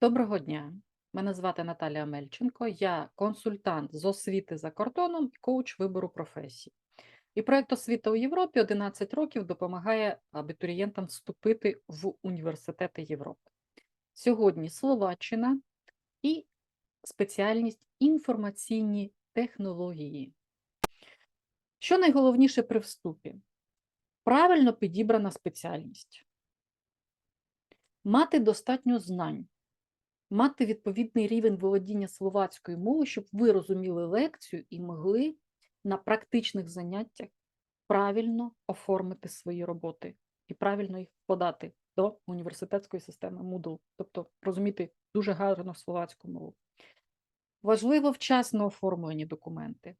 Доброго дня. Мене звати Наталія Мельченко. Я консультант з освіти за кордоном і коуч вибору професій. І проєкт освіта у Європі 11 років допомагає абітурієнтам вступити в університети Європи. Сьогодні Словаччина і спеціальність інформаційні технології. Що найголовніше при вступі? Правильно підібрана спеціальність. Мати достатньо знань мати відповідний рівень володіння словацькою мовою, щоб ви розуміли лекцію і могли на практичних заняттях правильно оформити свої роботи і правильно їх подати до університетської системи Moodle, тобто розуміти дуже гарно словацьку мову. Важливо вчасно оформлені документи,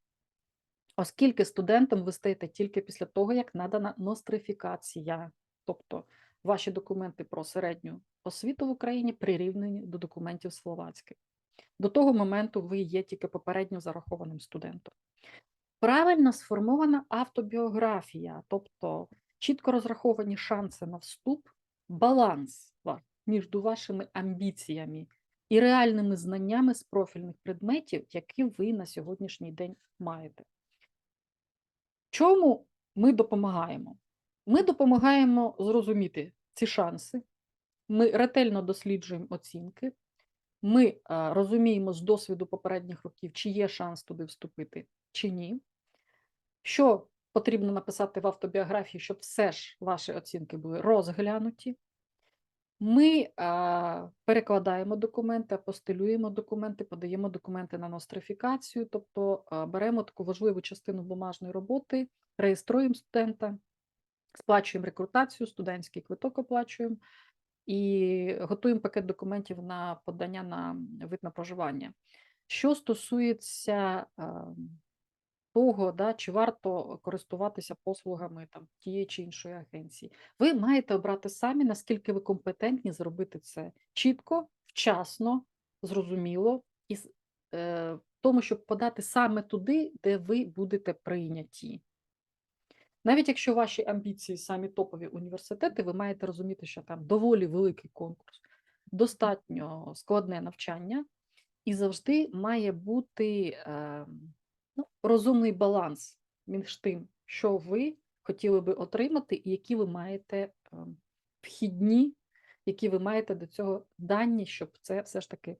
оскільки студентам ви стаєте тільки після того, як надана нострифікація, тобто ваші документи про середню освіту в Україні прирівнені до документів словацьких. До того моменту ви є тільки попередньо зарахованим студентом. Правильно сформована автобіографія, тобто чітко розраховані шанси на вступ, баланс між вашими амбіціями і реальними знаннями з профільних предметів, які ви на сьогоднішній день маєте. Чому ми допомагаємо? Ми допомагаємо зрозуміти ці шанси, ми ретельно досліджуємо оцінки, ми розуміємо з досвіду попередніх років, чи є шанс туди вступити, чи ні. Що потрібно написати в автобіографії, щоб все ж ваші оцінки були розглянуті. Ми а, перекладаємо документи, апостилюємо документи, подаємо документи на нострифікацію, тобто а, беремо таку важливу частину бумажної роботи, реєструємо студента, сплачуємо рекрутацію, студентський квиток оплачуємо і готуємо пакет документів на подання на вид на проживання. Що стосується того, да, чи варто користуватися послугами там, тієї чи іншої агенції, ви маєте обрати самі, наскільки ви компетентні зробити це чітко, вчасно, зрозуміло, і е, тому, щоб подати саме туди, де ви будете прийняті. Навіть якщо ваші амбіції самі топові університети, ви маєте розуміти, що там доволі великий конкурс, достатньо складне навчання, і завжди має бути е, ну, розумний баланс між тим, що ви хотіли би отримати, і які ви маєте е, вхідні, які ви маєте до цього дані, щоб це все ж таки